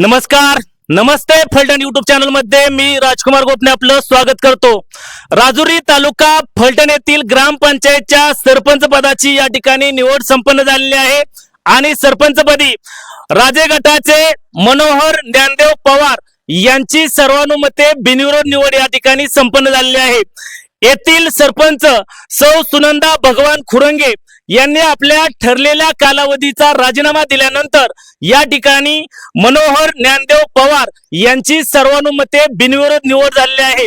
नमस्कार नमस्ते फलटण युट्यूब चॅनलमध्ये मी राजकुमार गोपने आपलं स्वागत करतो. राजुरी तालुका फलटण येथील ग्रामपंचायतच्या सरपंच पदाची या ठिकाणी निवड संपन्न झालेली आहे. आणि सरपंचपदी राजे गटाचे मनोहर ज्ञानदेव पवार यांची सर्वानुमते बिनविरोध निवड या ठिकाणी संपन्न झालेली आहे. येथील सरपंच सौ सुनंदा भगवान खुरंगे यांनी आपल्या ठरलेल्या कालावधीचा राजीनामा दिल्यानंतर या ठिकाणी मनोहर ज्ञानदेव पवार यांची सर्वानुमते बिनविरोध निवड झालेली आहे.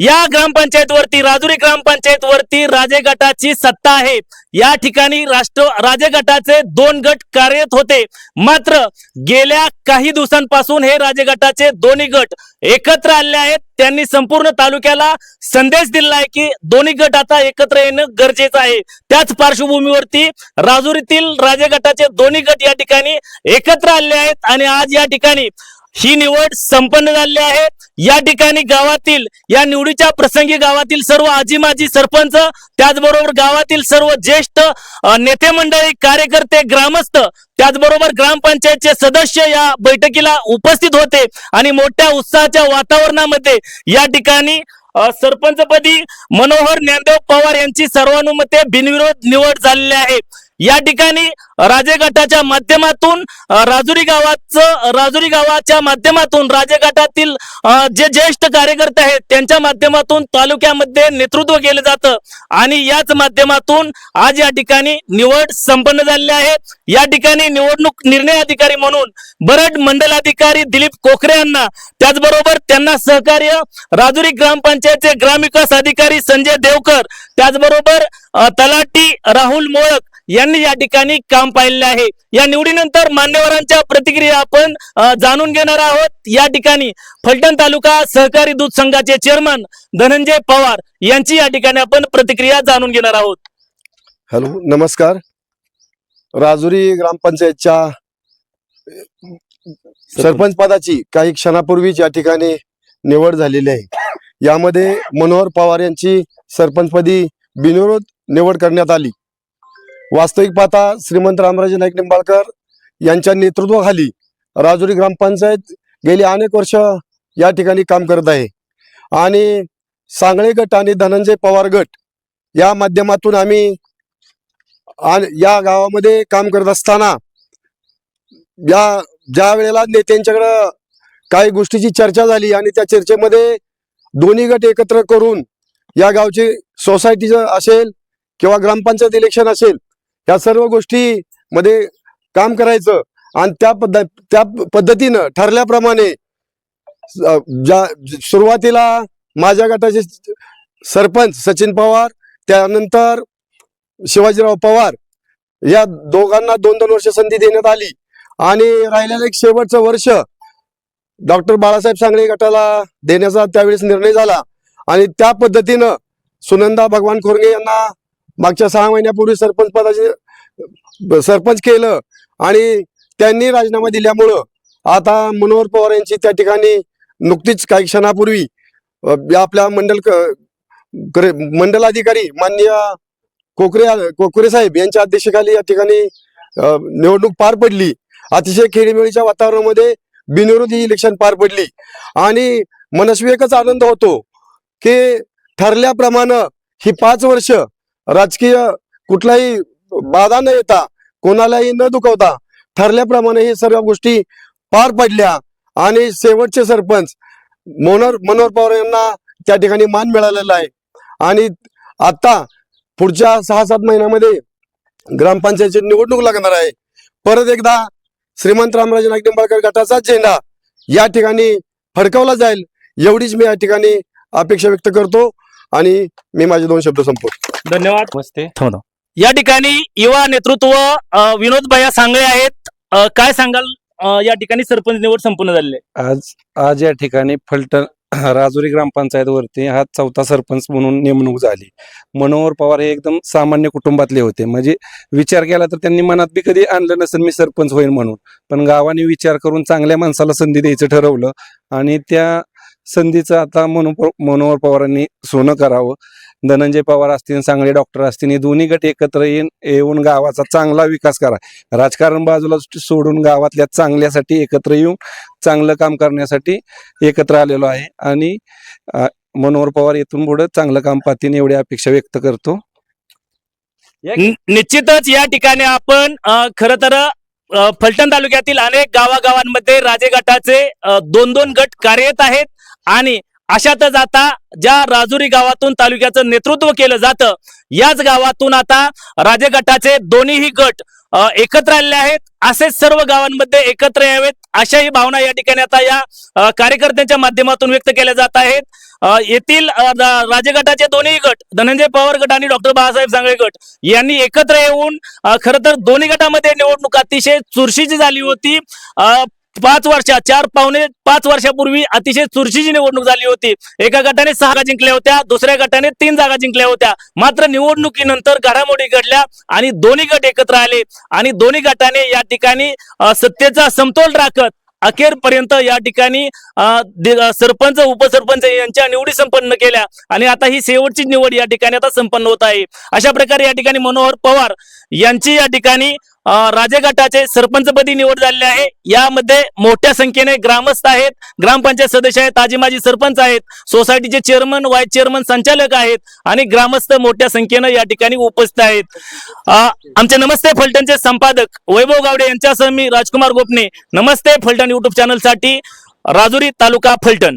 या ग्रामपंचायतवरती राजुरी ग्रामपंचायतवरती राजे गटाची सत्ता आहे. या ठिकाणी राष्ट्र राजे गटाचे दोन गट कार्यरत होते. मात्र गेल्या काही दिवसांपासून हे राजे गटाचे दोन्ही गट एकत्र आले आहेत. त्यांनी संपूर्ण तालुक्याला संदेश दिला आहे की दोन्ही गट आता एकत्र येणं गरजेचं आहे. त्याच पार्श्वभूमीवरती राजुरीतील राजे गटाचे दोन्ही गट या ठिकाणी एकत्र आले आहेत आणि आज या ठिकाणी ही निवड संपन्न झाली आहे. या ठिकाणी गावातील या निवडीच्या प्रसंगी गावातील सर्व आजी माजी सरपंच त्याचबरोबर गावातील सर्व ज्येष्ठ नेते मंडळी कार्यकर्ते ग्रामस्थ त्याचबरोबर ग्रामपंचायतचे सदस्य या बैठकीला उपस्थित होते आणि मोठ्या उत्साहाच्या वातावरणामध्ये या ठिकाणी सरपंचपदी मनोहर ज्ञानदेव पवार यांची सर्वानुमते बिनविरोध निवड झालेली आहे. या ठिकाणी राजे गटाच्या माध्यमातून राजुरी गावाचं राजुरी गावाच्या माध्यमातून राजे गटातील जे ज्येष्ठ कार्यकर्ते आहेत त्यांच्या माध्यमातून तालुक्यामध्ये नेतृत्व केलं जातं. आणि याच माध्यमातून आज या ठिकाणी निवड संपन्न झालेली आहे. या ठिकाणी निवडणूक निर्णय अधिकारी म्हणून बरड मंडलाधिकारी दिलीप कोखरे यांना त्याचबरोबर त्यांना सहकार्य राजुरी ग्रामपंचायतचे ग्रामविकास अधिकारी संजय देवकर त्याचबरोबर तलाटी राहुल मोळक यांनी या ठिकाणी काम पाहिलेले आहे. या निवडीनंतर मान्यवरांच्या प्रतिक्रिया आपण जाणून घेणार आहोत. या ठिकाणी फलटण तालुका सहकारी दूध संघाचे चेअरमन धनंजय पवार यांची या ठिकाणी आपण प्रतिक्रिया जाणून घेणार आहोत. हॅलो नमस्कार. राजुरी ग्रामपंचायतच्या सरपंच पदाची काही क्षणापूर्वीच या ठिकाणी निवड झालेली आहे. यामध्ये मनोहर पवार यांची सरपंचपदी बिनविरोध निवड करण्यात आली. वास्तविक पाहता श्रीमंत रामराजे नाईक निंबाळकर यांच्या नेतृत्वाखाली राजुरी ग्रामपंचायत गेली अनेक वर्ष या ठिकाणी काम करत आहे. आणि सांगळे गट आणि धनंजय पवार गट या माध्यमातून आम्ही आणि या गावामध्ये काम करत असताना या ज्या वेळेला नेत्यांच्याकडं काही गोष्टीची चर्चा झाली आणि त्या चर्चेमध्ये दोन्ही गट एकत्र करून या गावची सोसायटीचं असेल किंवा ग्रामपंचायत इलेक्शन असेल या सर्व गोष्टी मध्ये काम करायचं आणि त्या पद्धत त्या पद्धतीनं ठरल्याप्रमाणे ज्या सुरुवातीला माझ्या गटाचे सरपंच सचिन पवार त्यानंतर शिवाजीराव पवार या दोघांना दोन दोन वर्ष संधी देण्यात आली. आणि राहिलेलं एक शेवटचं वर्ष डॉक्टर बाळासाहेब सांगळे गटाला देण्याचा त्यावेळेस निर्णय झाला. आणि त्या पद्धतीनं सुनंदा भगवान खोरगे यांना मागच्या सहा महिन्यापूर्वी सरपंच पदाचे सरपंच केलं आणि त्यांनी राजीनामा दिल्यामुळं आता मनोहर पवार यांची त्या ठिकाणी नुकतीच काही क्षणापूर्वी आपल्या मंडल मंडलाधिकारी माननीय कोकरे कोकरे साहेब यांच्या अध्यक्षतेखाली या ठिकाणी निवडणूक पार पडली. अतिशय खेळीमेळीच्या वातावरणामध्ये बिनविरोध ही इलेक्शन पार पडली. आणि मनस्वी एकच आनंद होतो की ठरल्याप्रमाणे ही पाच वर्ष राजकीय कुठलाही बाधा न येता कोणालाही न दुखवता ठरल्याप्रमाणे हे सर्व गोष्टी पार पडल्या. आणि शेवटचे सरपंच मनोहर मनोहर पवार यांना त्या ठिकाणी मान मिळालेला आहे. आणि आता पुढच्या सहा सात महिन्यामध्ये ग्रामपंचायतची निवडणूक लागणार आहे. परत एकदा श्रीमंत रामराजे नाईक निंबाळकर गटाचा झेंडा या ठिकाणी फडकवला जाईल. एवढीच मी या ठिकाणी अपेक्षा व्यक्त करतो. आणि मी माझे दोन शब्द संपवतो. धन्यवाद. नमस्ते. या ठिकाणी युवा नेतृत्व विनोद भैया सांगळे आहेत. अ, काय सांगाल? अ, या ठिकाणी सरपंच निवड संपूर्ण झालेली आहे. आज आज या ठिकाणी फलटण राजुरी ग्रामपंचायत वरती हा चौथा सरपंच म्हणून नेमणूक झाली. मनोहर पवार हे एकदम सामान्य कुटुंबातले होते. म्हणजे विचार केला तर त्यांनी मनात बी कधी आणलं नसेल मी सरपंच होईल म्हणून. पण गावाने विचार करून चांगल्या माणसाला संधी द्यायचं ठरवलं आणि त्या संधीचं आता मनो मनोहर पवारांनी सोनं करावं. धनंजय पवार असतील सांगळे डॉक्टर असतील हे दोन्ही गट एकत्र येऊन येऊन गावाचा चांगला विकास करा. राजकारण बाजूला सोडून गावातल्या चांगल्यासाठी एकत्र येऊन चांगलं काम करण्यासाठी एकत्र आलेलो आहे. आणि मनोहर पवार येथून पुढे चांगलं काम पाहतील एवढी अपेक्षा व्यक्त करतो. नि- निश्चितच या ठिकाणी आपण खर तर फलटण तालुक्यातील अनेक गावागावांमध्ये राजे गटाचे दोन दोन गट कार्यरत आहेत. आणि अशातच आता ज्या राजुरी गावातून तालुक्याचं नेतृत्व केलं जातं याच गावातून आता राजे गटाचे दोन्हीही गट एकत्र आलेले आहेत. असेच सर्व गावांमध्ये एकत्र यावेत अशाही भावना या ठिकाणी आता या कार्यकर्त्यांच्या माध्यमातून व्यक्त केल्या जात आहेत. येथील राजगटाचे राजे गटाचे दोन्ही गट धनंजय पवार गट आणि डॉक्टर बाळासाहेब सांगळे गट यांनी एकत्र येऊन खर तर दोन्ही गटामध्ये निवडणूक अतिशय चुरशीची झाली होती. पाच वर्षा चार पावणे पाच वर्षापूर्वी अतिशय चुरशीची निवडणूक झाली होती. एका गटाने सहा जिंकल्या होत्या दुसऱ्या गटाने तीन जागा जिंकल्या होत्या. मात्र निवडणुकीनंतर घडामोडी घडल्या आणि दोन्ही गट एकत्र आले आणि दोन्ही गटाने या ठिकाणी सत्तेचा समतोल राखत अखेरपर्यंत या ठिकाणी सरपंच उपसरपंच यांच्या निवडी संपन्न केल्या आणि आता ही शेवटची निवड या ठिकाणी आता संपन्न होत आहे. अशा प्रकारे या ठिकाणी मनोहर पवार यांची या ठिकाणी अ, सरपंचपदी निवड झालेली आहे. यामध्ये मोठ्या संख्येने ग्रामस्थ आहेत. ग्रामपंचायत सदस्य आहेत. ताजी माजी सरपंच आहेत. सोसायटीचे चेअरमन वाईस चेअरमन संचालक आहेत. आणि ग्रामस्थ मोठ्या संख्येनं या ठिकाणी उपस्थित आहेत. आमचे नमस्ते फलटणचे संपादक वैभव गावडे यांच्यासह मी राजकुमार गोपने. नमस्ते फलटण युट्यूब चॅनलसाठी राजुरी तालुका फलटण.